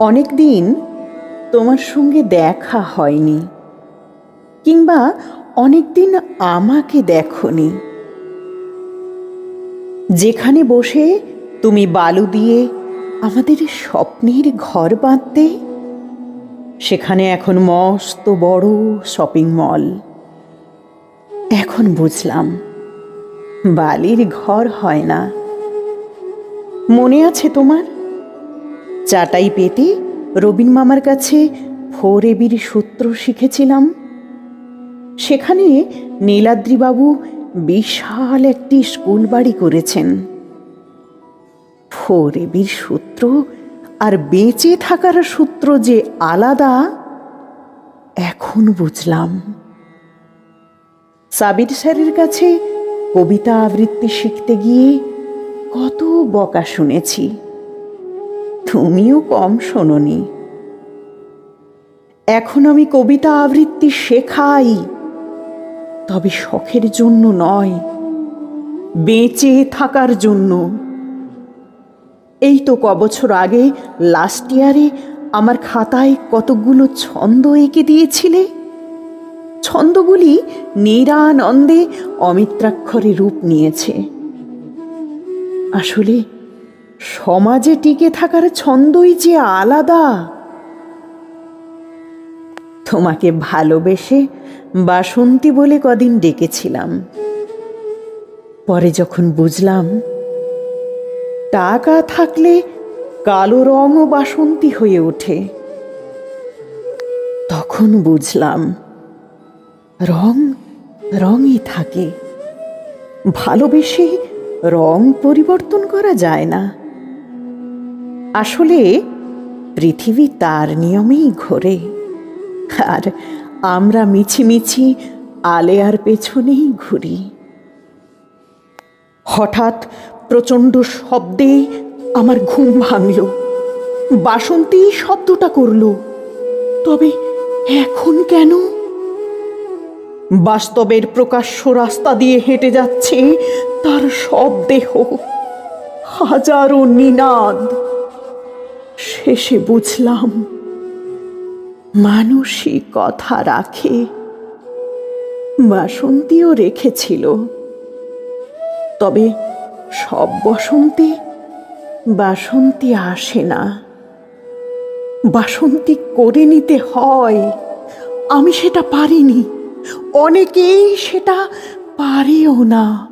অনেক দিন তোমার সঙ্গে দেখা হয়নি, কিংবা অনেক দিন আমাকে দেখনি। যেখানে বসে তুমি বালু দিয়ে আমাদের স্বপ্নের ঘর বাঁধতে, সেখানে এখন মস্ত বড় শপিং মল। এখন বুঝলাম, বালির ঘর হয় না। মনে আছে তোমার? চাটাই পেতে রবিন মামার কাছে ফোর এবির সূত্র শিখেছিলাম। সেখানে নীলাদ্রিবাবু বিশাল একটি স্কুল বাড়ি করেছেন। ফোর এবির সূত্র আর বেঁচে থাকার সূত্র যে আলাদা, এখন বুঝলাম। সাবির স্যারের কাছে কবিতা আবৃত্তি শিখতে গিয়ে কত বকা শুনেছি। তুমিও কম শোনোনি। এখন আমি কবিতা আবৃত্তি শেখাই, তবে শখের জন্য নয়, বেঁচে থাকার জন্য। এই তো কবছর আগে লাস্ট ইয়ারে আমার খাতায় কতগুলো ছন্দ এঁকে দিয়েছিলে। ছন্দগুলি নিরানন্দে অমিত্রাক্ষরে রূপ নিয়েছে। আসলে সমাজে টিকে থাকার ছন্দই যে আলাদা। তোমাকে ভালোবেসে বাসন্তী বলে কদিন ডেকেছিলাম। পরে যখন বুঝলাম, টাকা থাকলে কালো রঙও বাসন্তী হয়ে ওঠে। তখন বুঝলাম, রং রঙই থাকে। ভালোবেসে রং পরিবর্তন করা যায় না। আসলে পৃথিবী তার নিয়মেই ঘোরে। আর আমরা মিছিমিছি আলেয়ার পেছনেই ঘুরি। হঠাৎ প্রচণ্ড শব্দে আমার ঘুম ভাঙল। বাসন্তী শব্দটা করল। তবে এখন কেন? বাস্তবের প্রকাশ্য রাস্তা দিয়ে হেঁটে যাচ্ছে তার সব দেহ। হাজারো নিনাদ। শেষে বুঝলাম, মানুষই কথা রাখে, বাসন্তীও রেখেছিল। তবে সব বসন্তে বাসন্তী আসে না। বাসন্তী করে নিতে হয়, আমি সেটা পারিনি, অনেকেই সেটা পারেও না।